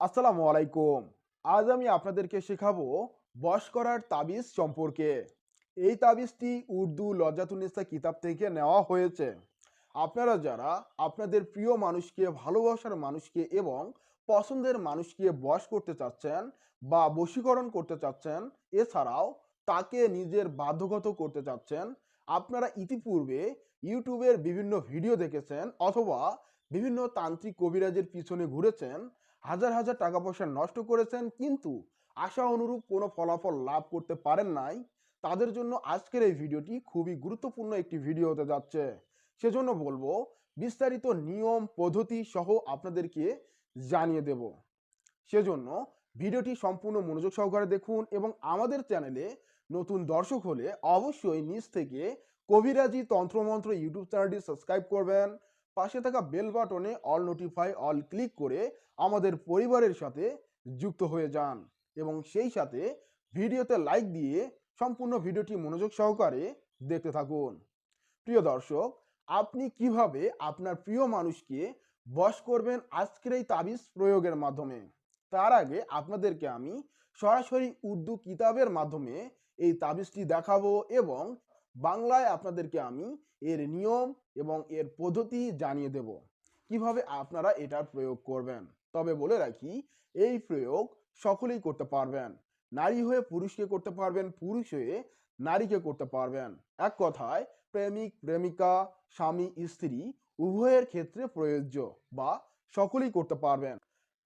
আসসালামু আলাইকুম। আজ আমি আপনাদেরকে শেখাবো বস করার তাবিজ সম্পর্কে। এই তাবিজটি উর্দু লজ্জাতুন্নেসা কিতাব থেকে নেওয়া হয়েছে। আপনারা যারা আপনাদের প্রিয় মানুষকে, ভালোবাসার মানুষকে এবং পছন্দের মানুষকে বস করতে চাচ্ছেন বা বশীকরণ করতে চাচ্ছেন, এছাড়াও তাকে নিজের বাধ্যগত করতে চাচ্ছেন, আপনারা ইতিপূর্বে ইউটিউবের বিভিন্ন ভিডিও দেখেছেন অথবা বিভিন্ন তান্ত্রিক কবিরাজের পিছনে ঘুরেছেন হাজার হাজার টাকা পয়সা নষ্ট করেছেন, কিন্তু আশা অনুরূপ কোনো ফলাফল লাভ করতে পারেন নাই। তাদের জন্য আজকের এই ভিডিওটি খুবই গুরুত্বপূর্ণ একটি ভিডিও হতে যাচ্ছে। সেজন্য বলব, বিস্তারিত নিয়ম, পদ্ধতি সহ আপনাদেরকে জানিয়ে দেব। সেজন্য ভিডিওটি সম্পূর্ণ মনোযোগ সহকারে দেখুন এবং আমাদের চ্যানেলে নতুন দর্শক হলে অবশ্যই নিচ থেকে কবিরাজি তন্ত্রমন্ত্র ইউটিউব চ্যানেলটি সাবস্ক্রাইব করবেন। পাশে থাকা বেল বাটনে অল নোটিফাই, অল ক্লিক করে আমাদের পরিবারের সাথে যুক্ত হয়ে যান এবং সেই সাথে ভিডিওতে লাইক দিয়ে সম্পূর্ণ ভিডিওটি মনোযোগ সহকারে দেখতে থাকুন। প্রিয় দর্শক, আপনি কীভাবে আপনার প্রিয় মানুষকে বশ করবেন আজকের এই তাবিজ প্রয়োগের মাধ্যমে? তার আগে আপনাদেরকে আমি সরাসরি উর্দু কিতাবের মাধ্যমে এই তাবিজটি দেখাবো এবং বাংলায় আপনাদেরকে আমি এর নিয়ম এবং এর পদ্ধতি জানিয়ে দেব। কীভাবে আপনারা এটার প্রয়োগ করবেন? তবে বলে রাখি, এই প্রয়োগ সকলেই করতে পারবেন। নারী হয়ে পুরুষকে করতে পারবেন, পুরুষ হয়ে নারীকে করতে পারবেন। এক কথায়, প্রেমিক, প্রেমিকা, স্বামী, স্ত্রী উভয়ের ক্ষেত্রে প্রযোজ্য বা সকলেই করতে পারবেন।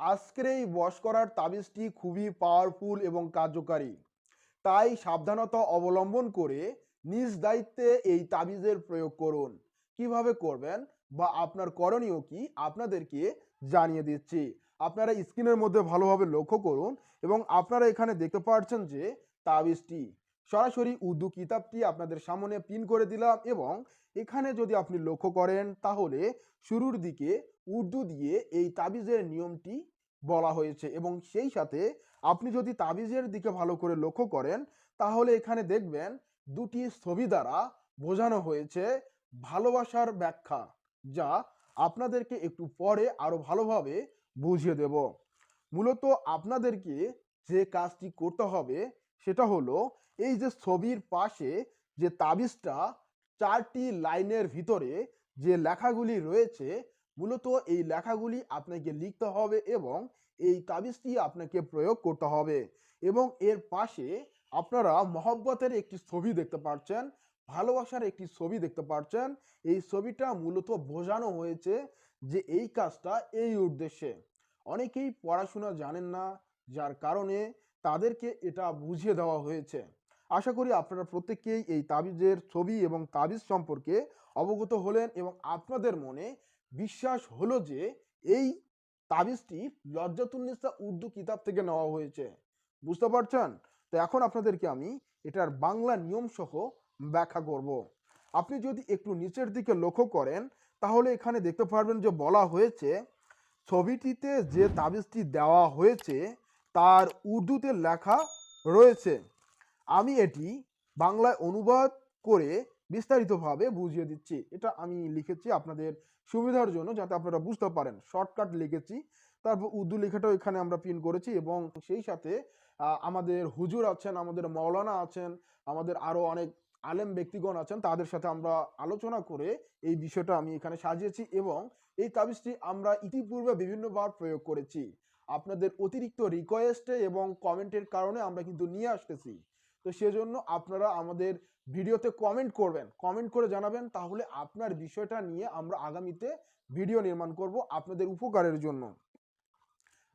আজকের এই বশ করার তাবিজটি খুবই পাওয়ারফুল এবং কার্যকারী। তাই সাবধানতা অবলম্বন করে নিজ দায়িত্বে এই তাবিজের প্রয়োগ করুন। কীভাবে করবেন বা আপনার করণীয় কি আপনাদেরকে জানিয়ে দিচ্ছি। আপনারা স্ক্রিনের মধ্যে ভালোভাবে লক্ষ্য করুন এবং আপনারা এখানে দেখতে পাচ্ছেন যে তাবিজটি সরাসরি উর্দু কিতাবটি আপনাদের সামনে পিন করে দিলাম এবং এখানে যদি আপনি লক্ষ্য করেন তাহলে শুরুর দিকে উর্দু দিয়ে এই তাবিজের নিয়মটি বলা হয়েছে এবং সেই সাথে আপনি যদি তাবিজের দিকে ভালো করে লক্ষ্য করেন তাহলে এখানে দেখবেন দুটি ছবি দ্বারা বোঝানো হয়েছে ভালোবাসার ব্যাখ্যা যা আপনাদেরকে একটু পরে আরও ভালোভাবে বুঝিয়ে দেব। মূলত আপনাদেরকে যে কাজটি করতে হবে সেটা হলো, এই যে ছবির পাশে যে তাবিজটা, চারটি লাইনের ভিতরে যে লেখাগুলি রয়েছে, মূলত এই লেখাগুলি আপনাকে লিখতে হবে এবং এই তাবিজটি আপনাকে প্রয়োগ করতে হবে। এবং এর পাশে আপনারা মহব্বতের একটি ছবি দেখতে পাচ্ছেন ভালোবাসার একটি ছবি দেখতে পাচ্ছেন এই ছবিটা মূলত বোঝানো হয়েছে যে এই কাজটা এই উদ্দেশ্যে। অনেকেই পড়াশোনা জানেন না, যার কারণে তাদেরকে এটা বুঝিয়ে দেওয়া হয়েছে। আশা করি আপনারা প্রত্যেকেই এই তাবিজের ছবি এবং তাবিজ সম্পর্কে অবগত হলেন এবং আপনাদের মনে বিশ্বাস হলো যে এই তাবিজটি লজ্জাতুন্নিসা উর্দু কিতাব থেকে নেওয়া হয়েছে। বুঝতে পারছেন? তো এখন আপনাদেরকে আমি এটার বাংলা নিয়ম সহ ব্যাখ্যা করব। আপনি যদি একটু নিচের দিকে লক্ষ্য করেন, তাহলে এখানে দেখতে পারবেন যে বলা হয়েছে, ছবিটিতে যে তাবিজটি দেওয়া হয়েছে, তার উর্দুতে লেখা রয়েছে। আমি এটি বাংলায় অনুবাদ করে বিস্তারিতভাবে বুঝিয়ে দিচ্ছি। এটা আমি লিখেছি আপনাদের সুবিধার জন্য যাতে আপনারা বুঝতে পারেন। শর্টকাট লিখেছি, তারপর উর্দু লেখাটাও এখানে আমরা পিন করেছি এবং সেই সাথে আমাদের হুজুর আছেন, আমাদের মৌলানা আছেন, আমাদের আরও অনেক আলেম ব্যক্তিগণ আছেন, তাদের সাথে আমরা আলোচনা করে এই বিষয়টা আমি এখানে সাজিয়েছি এবং এই তাবিজটি আমরা ইতিপূর্বে বিভিন্নবার প্রয়োগ করেছি। আপনাদের অতিরিক্ত রিকোয়েস্টে এবং কমেন্টের কারণে আমরা কিন্তু নিয়ে আসতেছি। তো সেজন্য আপনারা আমাদের ভিডিওতে কমেন্ট করবেন। কমেন্ট করে জানাবেন, তাহলে আপনার বিষয়টা নিয়ে আমরা আগামীতে ভিডিও নির্মাণ করব আপনাদের উপকারের জন্য।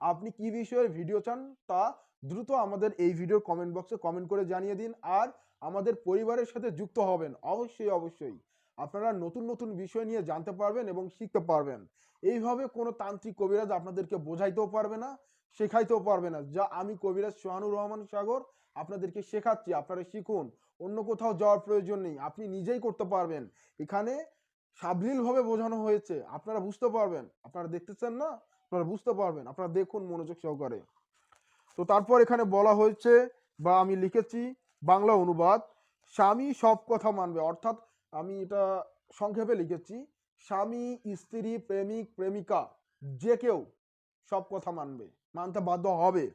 আপনি কি বিষয়ের ভিডিও চান তা দ্রুত আমাদের এই ভিডিওর কমেন্ট বক্সে কমেন্ট করে জানিয়ে দিন। আর আমাদের পরিবারের সাথে যুক্ত হবেন। অবশ্যই অবশ্যই। আপনারা নতুন নতুন বিষয় নিয়ে জানতে পারবেন এবং শিখতে পারবেন। এইভাবে কোনো তান্ত্রিক কবিরাজ আপনাদেরকে বোঝাইতেও পারবে না, শেখাইতেও পারবে না। যা আমি কবিরাজ সোহানুর রহমান সাগর আপনাদেরকে শেখাচ্ছি, আপনারা শিখুন। অন্য কোথাও যাওয়ার প্রয়োজন নেই, আপনি নিজেই করতে পারবেন। এখানে সাবলীলভাবে বোঝানো হয়েছে, আপনারা বুঝতে পারবেন। আপনারা দেখতেছেন না? আপনারা বুঝতে পারবেন। আপনারা দেখুন মনোযোগ সহকারে। তো তারপর এখানে বলা হয়েছে বা আমি লিখেছি বাংলা অনুবাদ, স্বামী সব কথা মানবে। অর্থাৎ আমি এটা সংক্ষেপে লিখেছি, স্বামী, স্ত্রী, প্রেমিক, প্রেমিকা, যে কেউ সব কথা মানবে, মানতে বাধ্য হবে।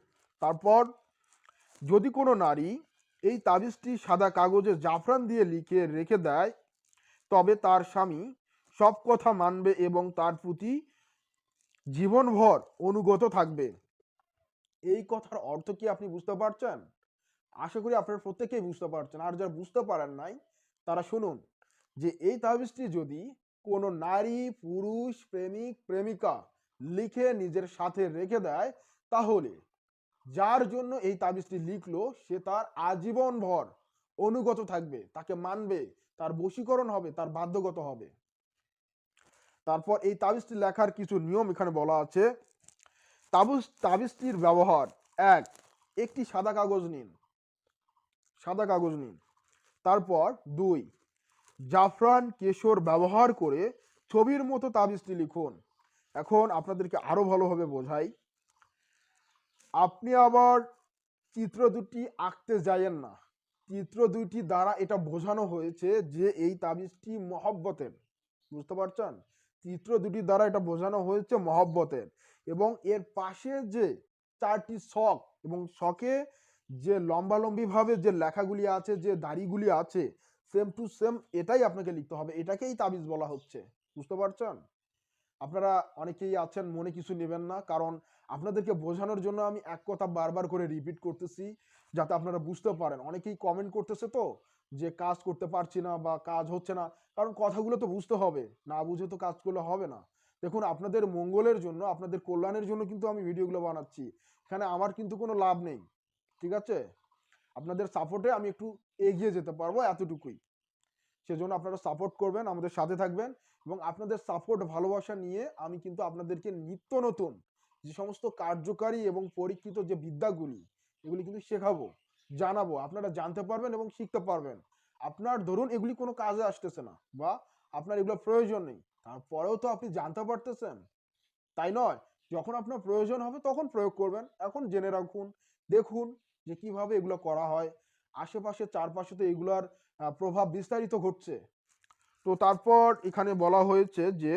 তারপর যদি কোনো নারী এই তাবিজটি সাদা কাগজে জাফরান দিয়ে লিখে রেখে দেয়, তবে তার স্বামী সব কথা মানবে এবং তার প্রতি জীবনভর অনুগত থাকবে। এই কথার অর্থ কি আপনি বুঝতে পারছেন? আশা করি আপনারা প্রত্যেকেই বুঝতে পারছেন। আর যারা বুঝতে পারেন নাই, তারা শুনুন যে এই তাবিজটি যদি কোনো নারী, পুরুষ, প্রেমিক, প্রেমিকা লিখে নিজের সাথে রেখে দেয়, তাহলে যার জন্য এই তাবিজটি লিখলো, সে তার আজীবন ভর অনুগত থাকবে, তাকে মানবে, তার বশীকরণ হবে, তার বাধ্যগত হবে। তারপর এই তাবিজটি লেখার কিছু নিয়ম এখানে বলা আছে। তাবিজ, তাবিজটির ব্যবহার এক, একটি সাদা কাগজ নিন। সাদা কাগজ নিন। তারপর দুই, জাফরান কেশর ব্যবহার করে ছবির মতো তাবিজটি লিখুন। এখন আপনাদেরকে আরও ভালোভাবে বোঝাই। আপনি আবার চিত্র দুটি আঁকতে যায়েন না। চিত্র দুইটি দ্বারা এটা বোঝানো হয়েছে যে এই তাবিজটি মহব্বতের। বুঝতে পারছেন? চিত্র দুটি দ্বারা এটা বোঝানো হয়েছে মহব্বতের। এবং এর পাশে যে চারটি শখ এবং শখে যে লম্বালম্বি ভাবে যে লেখাগুলি আছে, যে দাড়িগুলি আছে সেম টু সেম এটাই আপনাকে লিখতে হবে। এটাকেই তাবিজ বলা হচ্ছে। বুঝতে পারছেন? আপনারা অনেকেই আছেন, মনে কিছু নেবেন না, কারণ আপনাদেরকে বোঝানোর জন্য আমি এক কথা বারবার করে রিপিট করতেছি, যাতে আপনারা বুঝতে পারেন। অনেকেই কমেন্ট করতেছে তো, যে কাজ করতে পারছি না বা কাজ হচ্ছে না, কারণ কথাগুলো তো বুঝতে হবে। না বুঝে তো কাজ করলে হবে না। দেখুন, আপনাদের মঙ্গলের জন্য, আপনাদের কল্যাণের জন্য কিন্তু আমি ভিডিওগুলো বানাচ্ছি। এখানে আমার কিন্তু কোনো লাভ নেই। ঠিক আছে? আপনাদের সাপোর্টে আমি একটু এগিয়ে যেতে পারব এতটুকুই। সেজন্য আপনারা সাপোর্ট করবেন, আমাদের সাথে থাকবেন এবং আপনাদের সাপোর্ট ভালোবাসা নিয়ে আমি কিন্তু আপনাদেরকে নিত্য নতুন যে সমস্ত কার্যকারী এবং পরীক্ষিত যে বিদ্যাগুলি, এগুলি কিন্তু শেখাবো, জানাব। আপনারা জানতে পারবেন এবং শিখতে পারবেন। আপনার ধরুন এগুলি কোনো কাজে আসতেছে না বা আপনার এগুলো প্রয়োজন নেই, তারপরেও তো আপনি জানতে পারতেছেন। তাই নয়, যখন আপনার প্রয়োজন হবে তখন প্রয়োগ করবেন। এখন জেনে রাখুন, দেখুন যে কীভাবে এগুলো করা হয়। আশেপাশে চারপাশে তো এগুলার প্রভাব বিস্তারিত ঘটছে। তো তারপর এখানে বলা হয়েছে যে,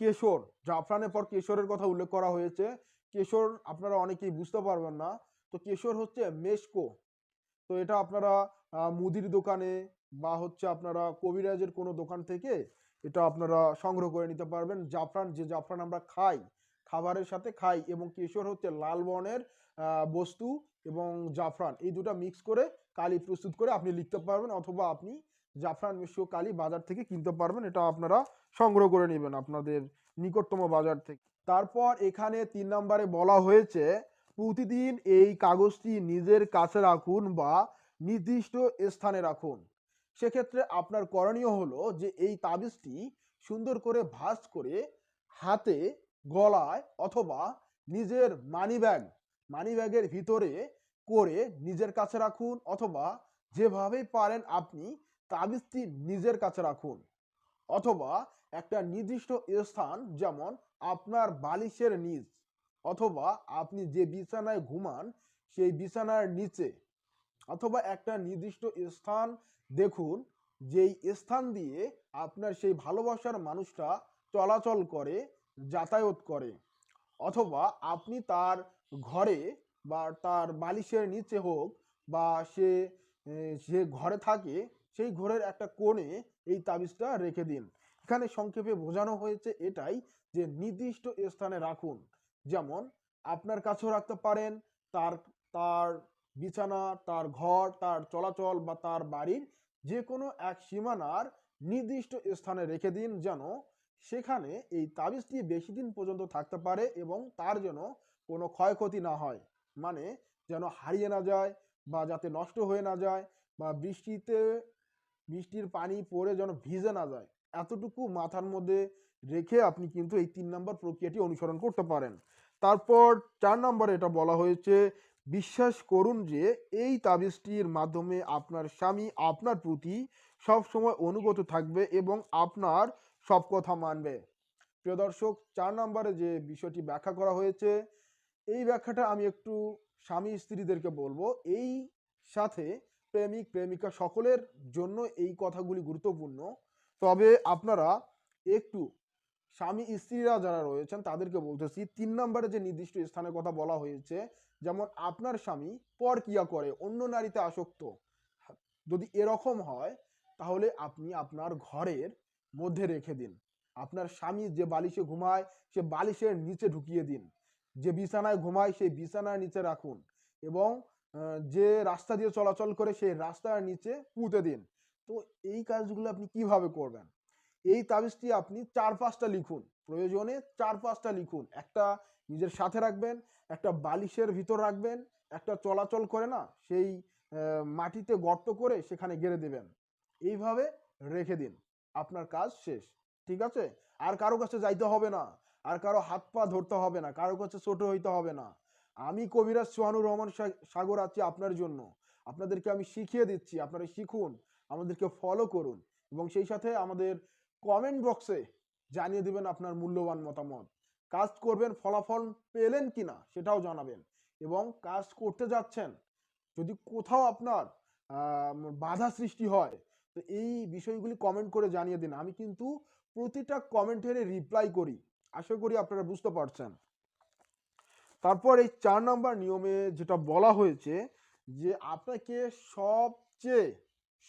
কেশর, জাফরানের পর কেশরের কথা উল্লেখ করা হয়েছে। কেশর আপনারা অনেকেই বুঝতে পারবেন না। তো কেশর হচ্ছে মেশকো। তো এটা আপনারা মুদির দোকানে বা হচ্ছে আপনারা কবিরাজের কোনো দোকান থেকে এটা আপনারা সংগ্রহ করে নিতে পারবেন। জাফরান, যে জাফরান আমরা খাই খাবারের সাথে খাই এবং কেশর হচ্ছে লাল বর্ণের বস্তু এবং জাফরান। এই দুটো মিক্স করে কালি প্রস্তুত করে আপনি লিখতে পারবেন অথবা আপনি জাফরান মিশ্র কালি বাজার থেকে কিনতে পারবেন, এটা আপনারা সংগ্রহ করে নেবেন আপনাদের নিকটতম বাজার থেকে। তারপর এখানে তিন নম্বরে বলা হয়েছে, প্রতিদিন এই কাগজটি নিজের কাছে রাখুন বা নির্দিষ্ট স্থানে রাখুন। সেক্ষেত্রে আপনার করণীয় হলো যে এই তাবিজটি সুন্দর করে ভাঁজ করে হাতে গলায় অথবা নিজের মানি ব্যাগ মানি ব্যাগের ভিতরে করে নিজের কাছে রাখুন অথবা যেভাবেই পারেন আপনি তাবিজটি নিজের কাছে রাখুন। অথবা একটা নির্দিষ্ট স্থান যেমন আপনার বালিশের নিচ অথবা আপনি যে বিছানায় ঘুমান সেই বিছানার নিচে অথবা একটা নির্দিষ্ট স্থান দেখুন যেই স্থান দিয়ে আপনার সেই ভালোবাসার মানুষটা চলাচল করে যাতায়াত করে। অথবা আপনি তার ঘরে বা তার বালিশের নিচে হোক বা সে যে ঘরে থাকে, সেই ঘরের একটা কোণে এই তাবিজটা রেখে দিন। এখানে সংক্ষেপে বোঝানো হয়েছে এটাই যে নির্দিষ্ট স্থানে রাখুন। যেমন, আপনার কাছেও রাখতে পারেন, তার তার বিছানা, তার ঘর, তার চলাচল বা তার বাড়ির যে কোনো এক সীমানার নির্দিষ্ট স্থানে রেখে দিন যেন সেখানে এই তাবিজটি বেশি দিন পর্যন্ত থাকতে পারে এবং তার যেন কোনো ক্ষয়ক্ষতি না হয়। মানে যেন হারিয়ে না যায় বা যাতে নষ্ট হয়ে না যায় বা বৃষ্টিতে, বৃষ্টির পানি পড়ে যেন ভিজে না যায়। এতটুকু মাথার মধ্যে রেখে আপনি কিন্তু এই তিন নম্বর প্রক্রিয়াটি অনুসরণ করতে পারেন। তারপর চার নম্বরে এটা বলা হয়েছে, বিশ্বাস করুন যে এই তাবিজটির মাধ্যমে আপনার স্বামী আপনার প্রতি সব সময় অনুগত থাকবে এবং আপনার সব কথা মানবে। প্রিয় দর্শক, চার নম্বরে যে বিষয়টি ব্যাখ্যা করা হয়েছে, এই ব্যাখ্যাটা আমি একটু স্বামী স্ত্রীদেরকে বলব। এই সাথে প্রেমিক, প্রেমিকা সকলের জন্য এই কথাগুলি গুরুত্বপূর্ণ। তবে আপনারা একটু স্বামী স্ত্রীরা যারা রয়েছেন, তাদেরকে বলতেছি, তিন নম্বরে যে নির্দিষ্ট স্থানের কথা বলা হয়েছে, যেমন আপনার স্বামী পরকিয়া করে, অন্য নারীতে আসক্ত। যদি এরকম হয়, তাহলে আপনি আপনার ঘরের মধ্যে রেখে দিন। আপনার স্বামী যে বালিশে ঘুমায়, সে বালিশের নিচে ঢুকিয়ে দিন। যে বিছানায় ঘুমায়, সেই বিছানার নিচে রাখুন এবং যে রাস্তা দিয়ে চলাচল করে, সেই রাস্তার নিচে পুঁতে দিন। তো এই কাজগুলো আপনি কীভাবে করবেন? এই তাবিজটি আপনি চার পাঁচটা লিখুন। প্রয়োজনে চার পাঁচটা লিখুন। একটা নিজের সাথে রাখবেন, একটা বালিশের ভিতর রাখবেন, একটা চলাচল করে না, সেই মাটিতে গর্ত করে সেখানে গেড়ে দেবেন। এইভাবে রেখে দিন। আপনার কাজ শেষ, ঠিক আছে? আর কারও কাছে যাইতে হবে না, আর কারও হাত পা ধরতে হবে না, কারও কাছে ছোট হইতে হবে না। আমি কবিরাজ সোহানুর রহমান সাগর আছি আপনার জন্য। আপনাদেরকে আমি শিখিয়ে দিচ্ছি, আপনারা শিখুন, আমাদেরকে ফলো করুন এবং সেই সাথে আমাদের কমেন্ট বক্সে জানিয়ে দিবেন আপনার মূল্যবান মতামত। কাজ করবেন, ফলাফল পেলেন কিনা সেটাও জানাবেন এবং কাজ করতে যাচ্ছেন, যদি কোথাও আপনার বাধা সৃষ্টি হয় তো এই বিষয়গুলি কমেন্ট করে জানিয়ে দিন। আমি কিন্তু প্রতিটা কমেন্টের রিপ্লাই করি। আশা করি আপনারা বুঝতে পারছেন। তারপর এই চার নাম্বার নিয়মে যেটা বলা হয়েছে যে, আপনাকে সবচেয়ে,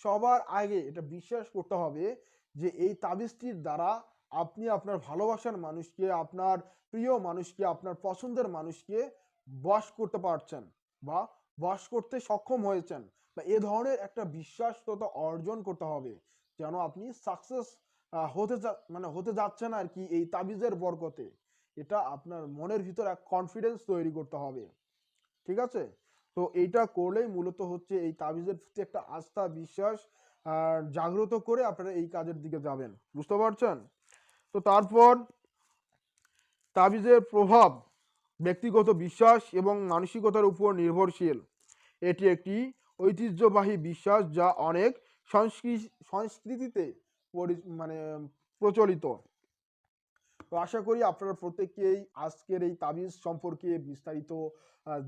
সবার আগে এটা বিশ্বাস করতে হবে যে, এই তাবিজটির দ্বারা আপনি আপনার ভালোবাসার মানুষকে, আপনার প্রিয় মানুষকে, আপনার পছন্দের মানুষকে বশ করতে পারছেন বা বশ করতে সক্ষম হয়েছেন। বা এ ধরনের একটা বিশ্বাসতা অর্জন করতে হবে যেন আপনি সাকসেস হতে মানে হতে যাচ্ছেন আর কি এই তাবিজের বরকতে। এটা আপনার মনের ভিতর এক কনফিডেন্স তৈরি করতে হবে। ঠিক আছে? তো এইটা করলেই মূলত হচ্ছে এই তাবিজের প্রতি একটা আস্থা, বিশ্বাস জাগ্রত করে আপনারা এই কাজের দিকে যাবেন। বুঝতে পারছেন? তো তারপর তাবিজের প্রভাব ব্যক্তিগত বিশ্বাস এবং মানসিকতার উপর নির্ভরশীল। এটি একটি ঐতিহ্যবাহী বিশ্বাস যা অনেক সংস্কৃতি সংস্কৃতিতে মানে প্রচলিত। তো আশা করি আপনারা প্রত্যেকেই আজকের এই তাবিজ সম্পর্কে বিস্তারিত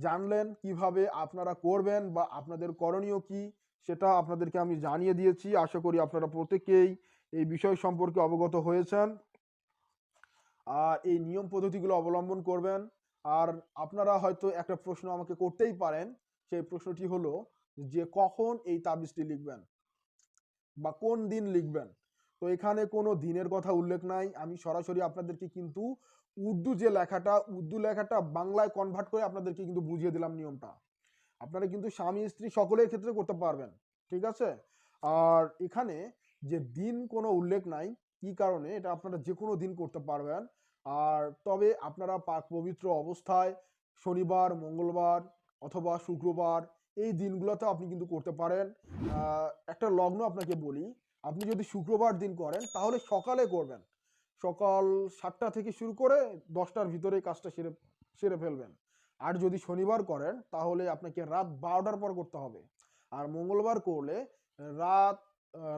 জানলেন। কীভাবে আপনারা করবেন বা আপনাদের করণীয় কি, সেটা আপনাদেরকে আমি জানিয়ে দিয়েছি। আশা করি আপনারা প্রত্যেকেই এই বিষয় সম্পর্কে অবগত হয়েছেন। আর এই নিয়ম পদ্ধতিগুলো অবলম্বন করবেন। আর আপনারা হয়তো একটা প্রশ্ন আমাকে করতেই পারেন। সেই প্রশ্নটি হলো যে কখন এই তাবিজটি লিখবেন বা কোন দিন লিখবেন। তো এখানে কোনো দিনের কথা উল্লেখ নাই। আমি সরাসরি আপনাদেরকে কিন্তু উর্দু যে লেখাটা, উর্দু লেখাটা বাংলায় কনভার্ট করে আপনাদেরকে কিন্তু বুঝিয়ে দিলাম নিয়মটা। আপনারা কিন্তু স্বামী, স্ত্রী সকলের ক্ষেত্রে করতে পারবেন, ঠিক আছে? আর এখানে যে দিন কোনো উল্লেখ নাই, কি কারণে, এটা আপনারা যে কোনো দিন করতে পারবেন। আর তবে আপনারা পাক পবিত্র অবস্থায় শনিবার, মঙ্গলবার অথবা শুক্রবার এই দিনগুলোতে আপনি কিন্তু করতে পারেন। একটা লগ্ন আপনাকে বলি, আপনি যদি শুক্রবার দিন করেন, তাহলে সকালে করবেন। সকাল সাতটা থেকে শুরু করে দশটার ভিতরে কাজটা সেরে সেরে ফেলবেন। আর যদি শনিবার করেন, তাহলে আপনাকে রাত বারোটার পর করতে হবে। আর মঙ্গলবার করলে রাত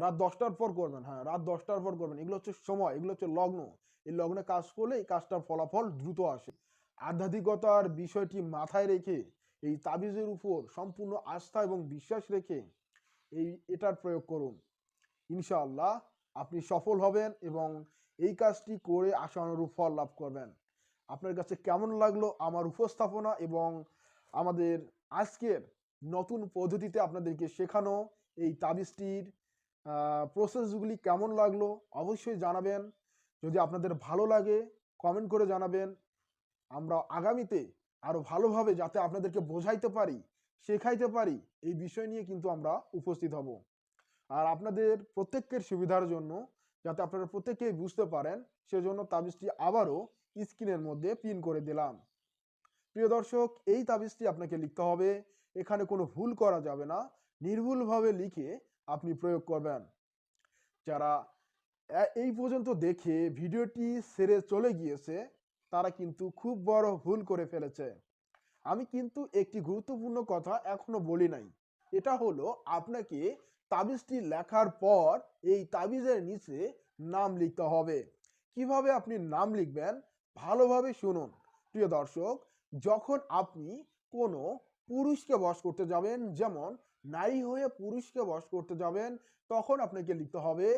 রাত দশটার পর করবেন হ্যাঁ রাত দশটার পর করবেন। এগুলো হচ্ছে সময়, এগুলো হচ্ছে লগ্ন। এই লগ্নে কাজ করলে এই কাজটার ফলাফল দ্রুত আসে। আধ্যাত্মিকতার বিষয়টি মাথায় রেখে এই তাবিজের উপর সম্পূর্ণ আস্থা এবং বিশ্বাস রেখে এই এটার প্রয়োগ করুন। ইনশাআল্লাহ আপনি সফল হবেন এবং এই কাজটি করে আশানুরূপ ফল লাভ করবেন। আপনার কাছে কেমন লাগল আমার উপস্থাপনা এবং আমাদের আজকের নতুন পদ্ধতিতে আপনাদেরকে শেখানো এই তাবিজটির প্রসেসগুলি কেমন লাগল অবশ্যই জানাবেন। যদি আপনাদের ভালো লাগে কমেন্ট করে জানাবেন। আমরা আগামীতে আরও ভালোভাবে যাতে আপনাদেরকে বোঝাইতে পারি, শেখাইতে পারি, এই বিষয় নিয়ে কিন্তু আমরা উপস্থিত হব। আর আপনাদের প্রত্যেকের সুবিধার জন্য, যাতে আপনারা প্রত্যেকেই বুঝতে পারেন, সেজন্য তাবিজটি আবারও স্ক্রিনের মধ্যে পিন করে দিলাম। প্রিয় দর্শক, এই তাবিজটি আপনাকে লিখতে হবে। এখানে কোনো ভুল করা যাবে না। নির্ভুলভাবে লিখে আপনি প্রয়োগ করবেন। যারা এই পর্যন্ত দেখে ভিডিওটি সেরে চলে গিয়েছে তারা কিন্তু খুব বড় ভুল করে ফেলেছে। আমি কিন্তু একটি গুরুত্বপূর্ণ কথা এখনও বলি নাই। এটা হলো আপনাকে তাবিজটি লেখার পর এই তাবিজের নিচে নাম লিখতে হবে। কীভাবে আপনি নাম লিখবেন? ভালোভাবে শুনুন। প্রিয় দর্শক, যখন আপনি কোনো পুরুষকে বশ করতে যাবেন, যেমন নারী হয়ে পুরুষকে বশ করতে যাবেন, তখন আপনাকে লিখতে হবে,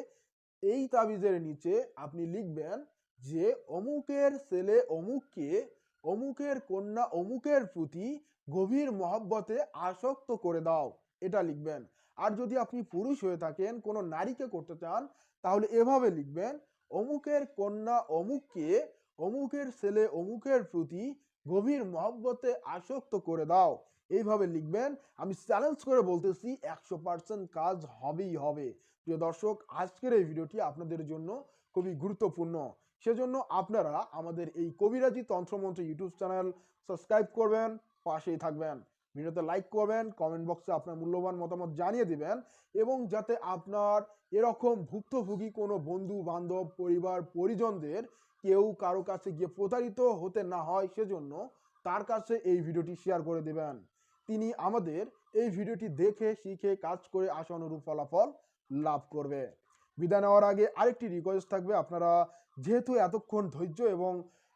এই তাবিজের নিচে আপনি লিখবেন যে অমুকের ছেলে অমুককে, অমুকের কন্যা অমুকের প্রতি গভীর মহব্বতে আসক্ত করে দাও, এটা লিখবেন। আর যদি আপনি পুরুষ হয়ে থাকেন, কোনো নারীকে করতে চান, তাহলে এভাবে লিখবেন, অমুকের কন্যা অমুককে, অমুকের ছেলে অমুকের প্রতি গভীর মহব্বতে আসক্ত করে দাও। এইভাবে লিখবেন। আমি চ্যালেঞ্জ করে বলতেছি, একশো পার্সেন্ট কাজ হবেই হবে। প্রিয় দর্শক, আজকের এই ভিডিওটি আপনাদের জন্য খুবই গুরুত্বপূর্ণ। সেজন্য আপনারা আমাদের এই কবিরাজি তন্ত্রমন্ত্র ইউটিউব চ্যানেল সাবস্ক্রাইব করবেন, পাশেই থাকবেন। ভিডিওতে লাইক করবেন কমেন্ট বক্সে আপনার মূল্যবান মতামত জানিয়ে দিবেন এবং যাতে আপনার এরকম ভুক্তভোগী কোনো বন্ধু, বান্ধব, পরিবার, পরিজনদের কেউ কারও কাছে গিয়ে প্রতারিত হতে না হয় সেজন্য তার কাছে এই ভিডিওটি শেয়ার করে দেবেন। তিনি আমাদের এই ভিডিওটি দেখে, শিখে, কাজ করে আসা আশানুরূপ ফলাফল লাভ করবে। বিদায় নেওয়ার আগে আরেকটি রিকোয়েস্ট থাকবে। আপনারা যেহেতু এতক্ষণ ধৈর্য এবং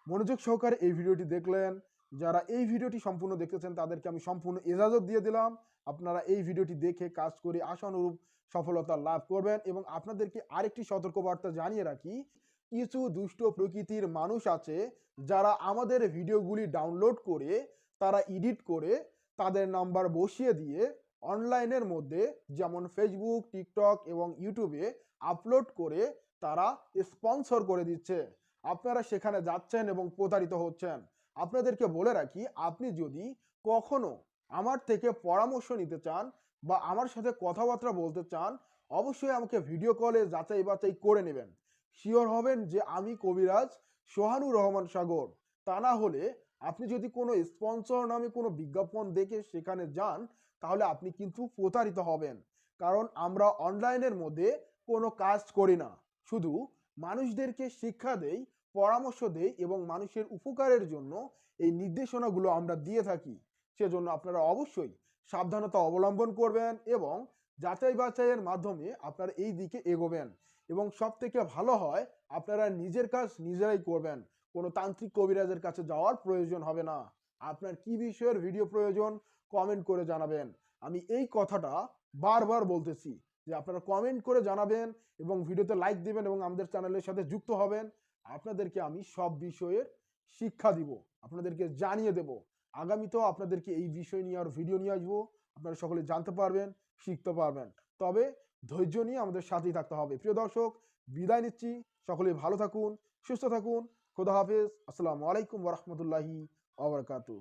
মনোযোগ সহকারে এই ভিডিওটি দেখলেন, যারা এই ভিডিওটি সম্পূর্ণ দেখতেছেন তাদেরকে আমি সম্পূর্ণ এজাজত দিয়ে দিলাম। আপনারা এই ভিডিওটি দেখে কাজ করে আশানুরূপ সফলতা লাভ করবেন এবং আপনাদেরকে আরেকটি সতর্কবার্তা জানিয়ে রাখি, কিছু দুষ্ট প্রকৃতির মানুষ আছে যারা আমাদের ভিডিওগুলি ডাউনলোড করে, তারা এডিট করে তাদের নাম্বার বসিয়ে দিয়ে অনলাইনের মধ্যে যেমন ফেসবুক টিকটক এবং ইউটিউবে আপলোড করে তারা স্পন্সর করে দিচ্ছে। আপনারা সেখানে যাচ্ছেন এবং প্রতারিত হচ্ছেন। আপনাদেরকে বলে রাখি, আপনি যদি কখনো আমার থেকে পরামর্শ নিতে চান বা আমার সাথে কথাবার্তা বলতে চান, অবশ্যই আমাকে ভিডিও কলে যাচাই বাছাই করে নেবেন। শিওর হবেন যে আমি কবিরাজ সোহানুর রহমান সাগর। তা না হলে আপনি যদি কোনো স্পন্সর নামে কোনো বিজ্ঞাপন দেখে সেখানে যান, তাহলে আপনি কিন্তু প্রতারিত হবেন। কারণ আমরা অনলাইনের মধ্যে কোনো কাজ করি না। শুধু মানুষদেরকে শিক্ষা দেই, পরামর্শ দেই এবং মানুষের উপকারের জন্য এই নির্দেশনাগুলো আমরা দিয়ে থাকি। সেজন্য আপনারা অবশ্যই সাবধানতা অবলম্বন করবেন এবং যাচাই বাছাইয়ের মাধ্যমে আপনারা এই দিকে এগোবেন এবং সব থেকে ভালো হয় আপনারা নিজের কাজ নিজেরাই করবেন। কোনো তান্ত্রিক কবিরাজের কাছে যাওয়ার প্রয়োজন হবে না। আপনার কি বিষয়ের ভিডিও প্রয়োজন কমেন্ট করে জানাবেন। আমি এই কথাটা বারবার বলতেছি। যে আপনারা কমেন্ট করে জানাবেন এবং ভিডিওতে লাইক দিবেন এবং আমাদের চ্যানেলের সাথে যুক্ত হবেন। আপনাদেরকে আমি সব বিষয়ের শিক্ষা দিব, আপনাদেরকে জানিয়ে দেব। আগামীতেও আপনাদেরকে এই বিষয় নিয়ে আর ভিডিও নিয়ে আসব। আপনারা সকলে জানতে পারবেন, শিখতে পারবেন। তবে ধৈর্য নিয়ে আমাদের সাথেই থাকতে হবে। প্রিয় দর্শক, বিদায় নিচ্ছি। সকলে ভালো থাকুন, সুস্থ থাকুন। খোদা হাফেজ। আসসালামু আলাইকুম ওরহমতুল্লাহি আবরকাতু